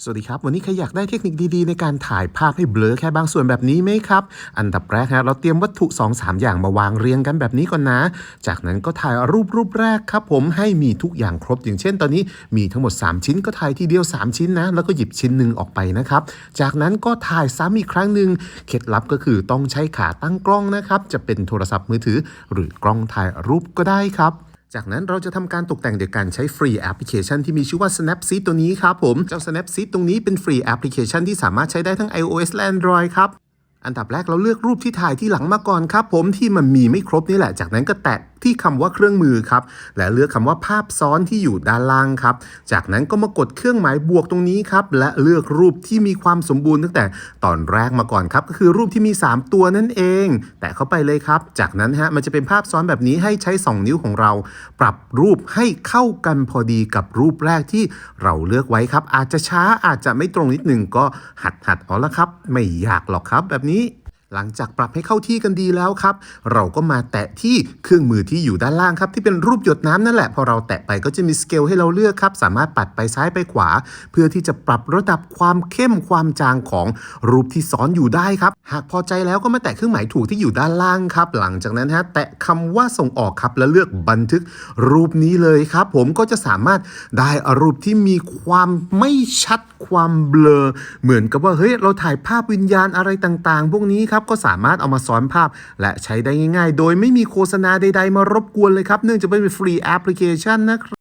สวัสดีครับ วันนี้ใครอยากได้เทคนิคดีๆ ในการถ่ายภาพให้เบลอแค่บางส่วนแบบนี้ไหมครับ อันดับแรกฮะเราเตรียมวัตถุ 2-3 อย่างมาวางเรียงกันแบบนี้ก่อนนะ จากนั้นก็ถ่ายรูปรูปแรกครับผมให้มีทุกอย่างครบ อย่างเช่น ตอนนี้มีทั้งหมด 3 ชิ้นก็ถ่ายทีเดียว 3 ชิ้นนะ แล้วก็หยิบชิ้นหนึ่งออกไปนะครับ จากนั้นก็ถ่ายซ้ำอีกครั้งหนึ่งเคล็ดลับก็คือต้องใช้ขาตั้งกล้องนะครับจะเป็นโทรศัพท์มือถือ หรือกล้องถ่ายรูปก็ได้ครับ จากนั้นเราจะทำการตกแต่งโดยการใช้ฟรีแอปพลิเคชันที่มีชื่อว่า Snapseed ตัวนี้ครับผม เจ้า Snapseed ตรงนี้เป็นฟรีแอปพลิเคชันที่สามารถใช้ได้ทั้ง iOS และ Android ครับ อันดับแรกเราเลือกรูปที่ถ่ายที่หลังมาก่อนครับ ผมที่มันมีไม่ครบนี่แหละ จากนั้นก็แตะที่คำว่าเครื่องมือครับ และเลือกคำว่าภาพซ้อนที่อยู่ด้านล่างครับ จากนั้นก็มากดเครื่องหมายบวกตรงนี้ครับ และเลือกรูปที่มีความสมบูรณ์ตั้งแต่ตอนแรกมาก่อนครับ ก็คือรูปที่มี 3 ตัวนั่นเอง แตะเข้าไปเลยครับ จากนั้นฮะมันจะเป็นภาพซ้อนแบบนี้ให้ใช้ 2 นิ้วของเรา ปรับรูปให้เข้ากันพอดีกับรูปแรกที่เราเลือกไว้ครับ อาจจะช้าอาจจะไม่ตรงนิดหนึ่งก็หัดหัดเอาละครับ ไม่ยากหรอกครับแบบนี้หลังจากปรับให้เข้าที่กันดีแล้วครับ เราก็มาแตะที่เครื่องมือที่อยู่ด้านล่างครับ ที่เป็นรูปหยดน้ำนั่นแหละ พอเราแตะไปก็จะมีสเกลให้เราเลือกครับ สามารถปัดไปซ้ายไปขวา เพื่อที่จะปรับระดับความเข้มความจางของรูปที่ซ้อนอยู่ได้ครับ หากพอใจแล้วก็มาแตะเครื่องหมายถูกที่อยู่ด้านล่างครับ หลังจากนั้นฮะแตะคำว่าส่งออกครับแล้วเลือกบันทึกรูปนี้เลยครับ ผมก็จะสามารถได้รูปที่มีความไม่ชัด ความเบลอ เหมือนกับว่าเฮ้ยเราถ่ายภาพวิญญาณอะไรต่างๆ พวกนี้ครับก็สามารถเอามาซ้อนภาพ และใช้ได้ง่าย ๆ โดยไม่มีโฆษณาใดๆมารบกวนเลยครับ เนื่องจากเป็นฟรีแอปพลิเคชันนะครับ